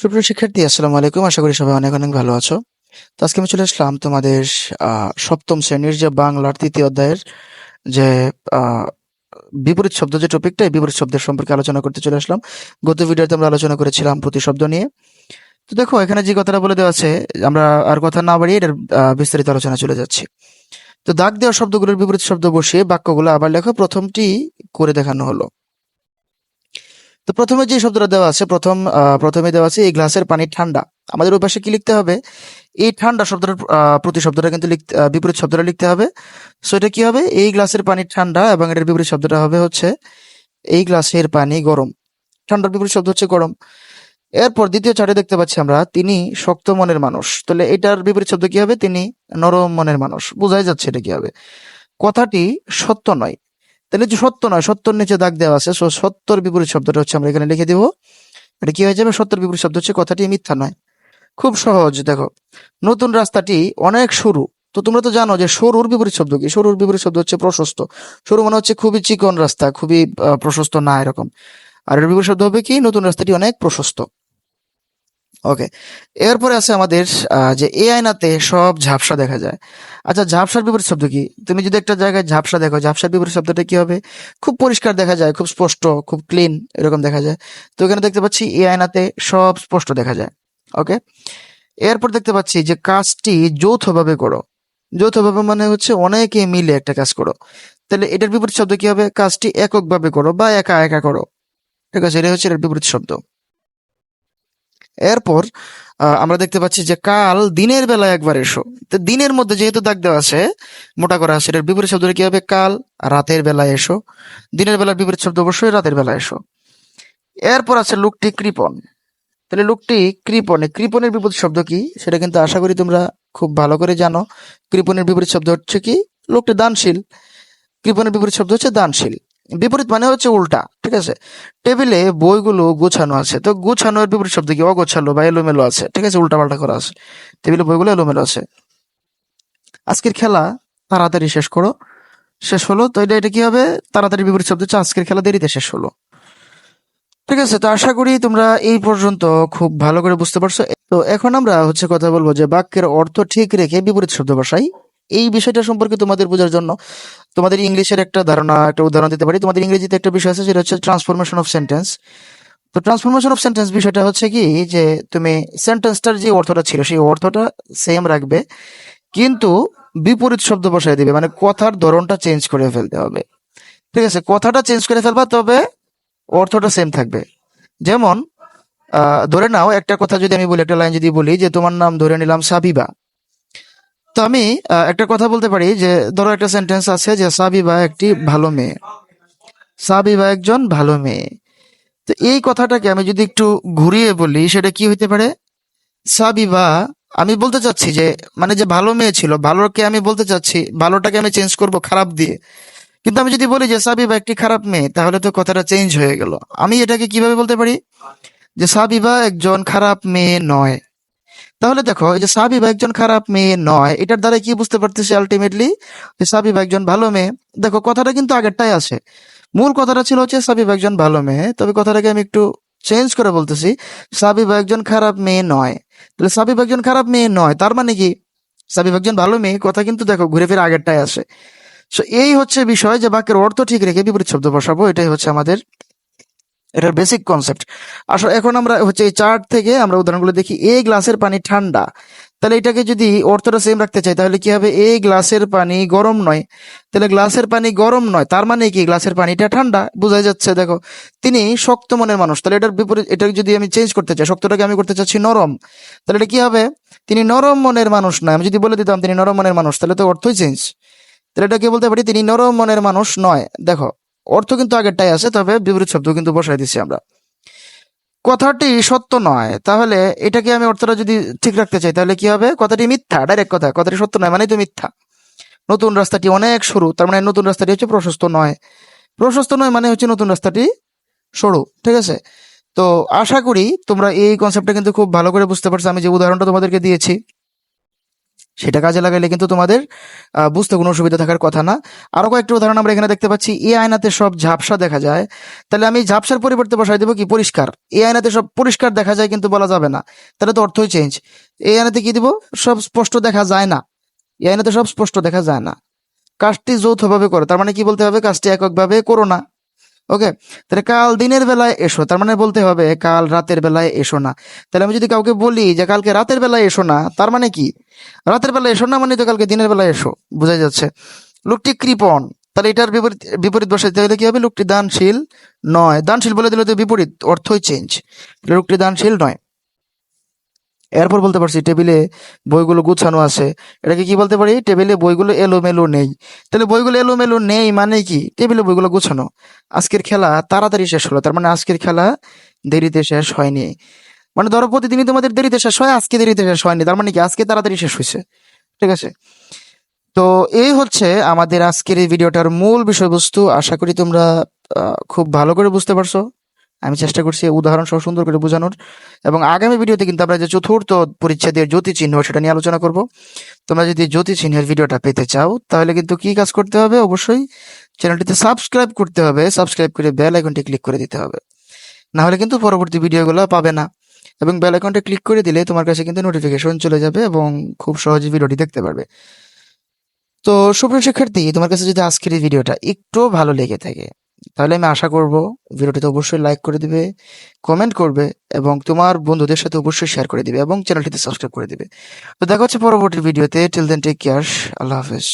সুপ্রিয় শিক্ষার্থী, আসসালামু আলাইকুম। আশা করি সবাই অনেক অনেক ভালো আছো। তো আজকে আমি চলে আসলাম তোমাদের সপ্তম শ্রেণির যে বাংলার তৃতীয় অধ্যায়ের যে বিপরীত শব্দ যে টপিকটা এই বিপরীত শব্দের সম্পর্কে আলোচনা করতে চলে আসলাম। গত ভিডিওতে আমরা আলোচনা করেছিলাম প্রতিশব্দ নিয়ে। তো দেখো, এখানে যে কথাটা বলে দেওয়া আছে, আমরা আর কথা না বাড়িয়ে এটার বিস্তারিত আলোচনা চলে যাচ্ছি। তো দাগ দেওয়া শব্দগুলোর বিপরীত শব্দ বসিয়ে বাক্যগুলো আবার লেখো। প্রথমটি করে দেখানো হলো। তো প্রথমে যে শব্দটা দেওয়া আছে, প্রথম প্রথমে দেওয়া আছে, এই গ্লাসের পানি ঠান্ডা। আমাদের পাশে কি লিখতে হবে? এই ঠান্ডা শব্দটার প্রতি শব্দটা কিন্তু লিখতে বিপরীত শব্দটা লিখতে হবে। সো এটা কি হবে? এই গ্লাসের পানি ঠান্ডা এবং এটার বিপরীত শব্দটা হবে হচ্ছে, এই গ্লাসের পানি গরম। ঠান্ডার বিপরীত শব্দ হচ্ছে গরম। এরপর দ্বিতীয় চার্টে দেখতে পাচ্ছি আমরা, তিনি শক্ত মনের মানুষ। তাহলে এটার বিপরীত শব্দ কি হবে? তিনি নরম মনের মানুষ। বোঝাই যাচ্ছে এটা কি হবে। কথাটি সত্য নয়। তাহলে যে সত্য নয়, সত্যর নিচে দাগ দেওয়া আছে। সো সত্যর বিপরীত শব্দটা হচ্ছে আমরা এখানে লিখে দিব। এটা কি হয়ে যাবে? সত্যর বিপরীত শব্দ হচ্ছে কথাটি মিথ্যা নয়। খুব সহজ, দেখো। নতুন রাস্তাটি অনেক সরু। তো তোমরা তো জানো যে সরুর বিপরীত শব্দ কি? সরুর বিপরীত শব্দ হচ্ছে প্রশস্ত। সরু মানে হচ্ছে খুবই চিকন রাস্তা, খুবই প্রশস্ত না এরকম। আর এর বিপরীত শব্দ হবে কি? নতুন রাস্তাটি অনেক প্রশস্ত। ওকে এরপরে আছে আমাদের যে এ আয়নাতে সব ঝাপসা দেখা যায়। আচ্ছা ঝাপসার বিপরীত শব্দ কি? তুমি যদি একটা জায়গায় ঝাপসা দেখো, ঝাপসার বিপরীত শব্দটা কি হবে? খুব পরিষ্কার দেখা যায়, খুব স্পষ্ট, খুব ক্লিন এরকম দেখা যায়। তো এখানে দেখতে পাচ্ছি এ আয়নাতে সব স্পষ্ট দেখা যায়। ওকে এরপর দেখতে পাচ্ছি যে কাজটি যৌথভাবে করো। যৌথভাবে মানে হচ্ছে অনেকে মিলে একটা কাজ করো। তাহলে এটার বিপরীত শব্দ কি হবে? কাজটি এককভাবে করো বা একা একা করো। ঠিক আছে? এটা হচ্ছে এটার বিপরীত শব্দ। এরপর আমরা দেখতে পাচ্ছি যে কাল দিনের বেলা একবার এসো। তো দিনের মধ্যে যেহেতু দাগ দেওয়া আছে, মোটা করা আছে, এটার বিপরীত শব্দটা কি হবে? কাল, রাতের বেলা এসো। দিনের বেলার বিপরীত শব্দ অবশ্যই রাতের বেলা এসো। এরপর আছে লোকটি কৃপণ। তাহলে লোকটি কৃপণে, কৃপণের বিপরীত শব্দ কি? সেটা কিন্তু আশা করি তোমরা খুব ভালো করে জানো। কৃপণের বিপরীত শব্দ হচ্ছে কি? লোকটি দানশীল। কৃপণের বিপরীত শব্দ হচ্ছে দানশীল। বিপরীত মানে হচ্ছে উল্টা, ঠিক আছে? টেবিলে বইগুলো গোছানো আছে। তো গোছানোর বিপরীত শব্দ কি? অগোছালো বা এলোমেলো আছে, ঠিক আছে? উল্টা পাল্টা করা আছে। টেবিলে বইগুলো এলোমেলো আছে। আজকের খেলা তাড়াতাড়ি শেষ করো। শেষ হলো, তো এটা এটা কি হবে? তাড়াতাড়ি বিপরীত শব্দ হচ্ছে আজকের খেলা দেরিতে শেষ হলো। ঠিক আছে, তো আশা করি তোমরা এই পর্যন্ত খুব ভালো করে বুঝতে পারছ। তো এখন আমরা হচ্ছে কথা বলব যে বাক্যের অর্থ ঠিক রেখে বিপরীত শব্দ বসাই। এই বিষয়টা সম্পর্কে তোমাদের বোঝার জন্য তোমাদের ইংলিশের একটা ধারণা, একটা উদাহরণ দিতে পারি। তোমাদের ইংরেজিতে একটা বিষয় আছে, সেটা হচ্ছে ট্রান্সফরমেশন অফ সেন্টেন্স তো ট্রান্সফরমেশন অফ সেন্টেন্স বিষয়টা হচ্ছে কি, যে তুমি সেন্টেন্সটার যে অর্থটা ছিল, সেই অর্থটা সেম রাখবে, কিন্তু বিপরীত শব্দ বসাই দিবে মানে কথার ধরনটা চেঞ্জ করে ফেলতে হবে। ঠিক আছে, কথাটা চেঞ্জ করে ফেলবা, তবে অর্থটা সেম থাকবে। যেমন ধরে নাও, একটা কথা যদি আমি বলি, একটা লাইন যদি বলি, যে তোমার নাম ধরে নিলাম সাবিবা। তো আমি একটা কথা বলতে পারি যে, ধরো একটা সেন্টেন্স আছে যে সাবিবা একটি ভালো মেয়ে। সাবিবা একজন ভালো মেয়ে। তো এই কথাটাকে আমি যদি একটু ঘুরিয়ে বলি, সেটা কি হইতে পারে? সাবিবা আমি বলতে চাচ্ছি যে মানে যে ভালো মেয়ে ছিল, ভালোকে আমি বলতে চাচ্ছি, ভালোটাকে আমি চেঞ্জ করব খারাপ দিয়ে। কিন্তু আমি যদি বলি যে সাবিবা একটি খারাপ মেয়ে, তাহলে তো কথাটা চেঞ্জ হয়ে গেল। আমি এটাকে কীভাবে বলতে পারি? যে সাবিবা একজন খারাপ মেয়ে নয়। তাহলে দেখো, এই যে সাবিবা একজন খারাপ মেয়ে নয়, এটার দ্বারা কি বুঝতে পারতেছি আলটিমেটলি যে সাবিবা একজন ভালো মেয়ে, দেখো কথাটা কিন্তু আগেরটাই আছে। মূল কথাটা ছিল হচ্ছে সাবিবা একজন ভালো মেয়ে, তবে কথাটাকে আমি একটু চেঞ্জ করে বলতেছি, সাবিবা একজন খারাপ মেয়ে নয়। তাহলে সাবিবা একজন খারাপ মেয়ে নয়, তার মানে কি? সাবিবা একজন ভালো মেয়ে, কথা কিন্তু দেখো ঘুরে ফিরে আগেরটাই আসে সো এই হচ্ছে বিষয় যে বাক্যের অর্থ ঠিক রেখে বিপরীত শব্দ বসাবো, এটাই হচ্ছে আমাদের এটার বেসিক কনসেপ্ট আসলে এখন আমরা হচ্ছে এই চার্ট থেকে আমরা উদাহরণগুলো দেখি। এই গ্লাসের পানি ঠান্ডা। তাহলে এটাকে যদি অর্থটা সেম রাখতে চাই, তাহলে কি হবে? এই গ্লাসের পানি গরম নয়। তাহলে গ্লাসের পানি গরম নয়, তার মানে কি? গ্লাসের পানিটা ঠান্ডা বোঝাই যাচ্ছে, দেখো। তিনি শক্ত মনের মানুষ। তাহলে এটার বিপরীত, এটাকে যদি আমি চেঞ্জ করতে চাই, শক্তটাকে আমি করতে চাচ্ছি নরম। তাহলে এটা কি হবে? তিনি নরম মনের মানুষ নয় আমি যদি বলে দিতাম তিনি নরম মনের মানুষ, তাহলে তো অর্থই চেঞ্জ তাহলে এটা এটাকে বলতে পারি তিনি নরম মনের মানুষ নয়। দেখো অর্থ কিন্তু আগেরটাই আছে, তবে বিপরীত শব্দ কিন্তু বসাই দিচ্ছি আমরা। কথাটি সত্য নয়। তাহলে এটাকে আমি অর্থটা যদি ঠিক রাখতে চাই, তাহলে কি হবে? কথাটি মিথ্যা ডাইরেক্ট কথা। কথাটি সত্য নয় মানে তো মিথ্যা। নতুন রাস্তাটি অনেক সরু, তার মানে নতুন রাস্তাটি হচ্ছে প্রশস্ত নয়। প্রশস্ত নয় মানে হচ্ছে নতুন রাস্তাটি সরু, ঠিক আছে? তো আশা করি তোমরা এই কনসেপ্টটা কিন্তু খুব ভালো করে বুঝতে পারছ। আমি যে উদাহরণটা তোমাদেরকে দিয়েছি সেটা কাজে লাগাইলে কিন্তু তোমাদের বুঝতে কোনো অসুবিধা থাকার কথা না। আরও কয়েকটা উদাহরণ আমরা এখানে দেখতে পাচ্ছি। এ আয়নাতে সব ঝাপসা দেখা যায়। তাহলে আমি ঝাপসার পরিবর্তে বসাই দেবো কি? পরিষ্কার। এ আয়নাতে সব পরিষ্কার দেখা যায় কিন্তু বলা যাবে না। তাহলে তো অর্থই চেঞ্জ এ আয়নাতে কি দিব? সব স্পষ্ট দেখা যায় না। এ আয়নাতে সব স্পষ্ট দেখা যায় না। কাজটি যৌথভাবে করো। তার মানে কি বলতে হবে? কাজটি এককভাবে করো না। ওকে তাহলে কাল দিনের বেলায় এসো, তার মানে বলতে হবে কাল রাতের বেলায় এসো না। তাহলে আমি যদি কাউকে বলি যে কালকে রাতের বেলায় এসো না, তার মানে কি? রাতের বেলায় এসো না মানে তো কালকে দিনের বেলায় এসো বোঝা যাচ্ছে। লোকটি কৃপণ, তাহলে এটার বিপরীত বিপরীত বসাইতে হলে কি হবে, লোকটি দানশীল নয়। দানশীল বলে দিলে তো বিপরীত অর্থই চেঞ্জ লোকটি দানশীল নয়। এরপর বলতে পারছি, টেবিলে বইগুলো গুছানো আছে। এটাকে কি বলতে পারি? টেবিলে বইগুলো এলোমেলো নেই। তাহলে বইগুলো এলোমেলো নেই মানে কি? টেবিলে বইগুলো গুছানো। আজকের খেলা তাড়াতাড়ি শেষ হলো। তার মানে আজকের খেলা দেরিতে শেষ হয়নি। মানে ধরো প্রতিদিনই তোমাদের দেরিতে শেষ হয়, আজকে দেরিতে শেষ হয়নি। তার মানে কি? আজকে তাড়াতাড়ি শেষ হয়েছে। ঠিক আছে? তো এই হচ্ছে আমাদের আজকের এই ভিডিওটার মূল বিষয়বস্তু। আশা করি তোমরা খুব ভালো করে বুঝতে পারছ। আমি চেষ্টা করছি উদাহরণ সহ সুন্দর করে বোঝানোর। এবং আগামী ভিডিওতে কিন্তু আমরা যে চতুর্থ পরিচ্ছেদের জ্যোতি চিহ্ন সেটা নিয়ে আলোচনা করব। তোমরা যদি জ্যোতি চিহ্নের ভিডিওটা পেতে চাও, তাহলে কিন্তু কি কাজ করতে হবে? অবশ্যই চ্যানেলটিতে সাবস্ক্রাইব করতে হবে। সাবস্ক্রাইব করে বেল আইকনটি ক্লিক করে দিতে হবে। না হলে কিন্তু পরবর্তী ভিডিওগুলো পাবে না। এবং বেল আইকনটা ক্লিক করে দিলে তোমার কাছে কিন্তু নোটিফিকেশন চলে যাবে এবং খুব সহজে ভিডিওটি দেখতে পারবে। তো সুপ্রিয় শিক্ষার্থী, তোমার কাছে যদি আজকের এই ভিডিওটা একটু ভালো লেগে থাকে তাহলে আমি আশা করব ভিডিওটিতে অবশ্যই লাইক করে দিবে কমেন্ট করবে এবং তোমার বন্ধুদের সাথে অবশ্যই শেয়ার করে দিবে এবং চ্যানেলটিতে সাবস্ক্রাইব করে দিবে। তো দেখা হচ্ছে পরবর্তী ভিডিওতে টিল দেন টেক কেয়ার আল্লাহ হাফেজ।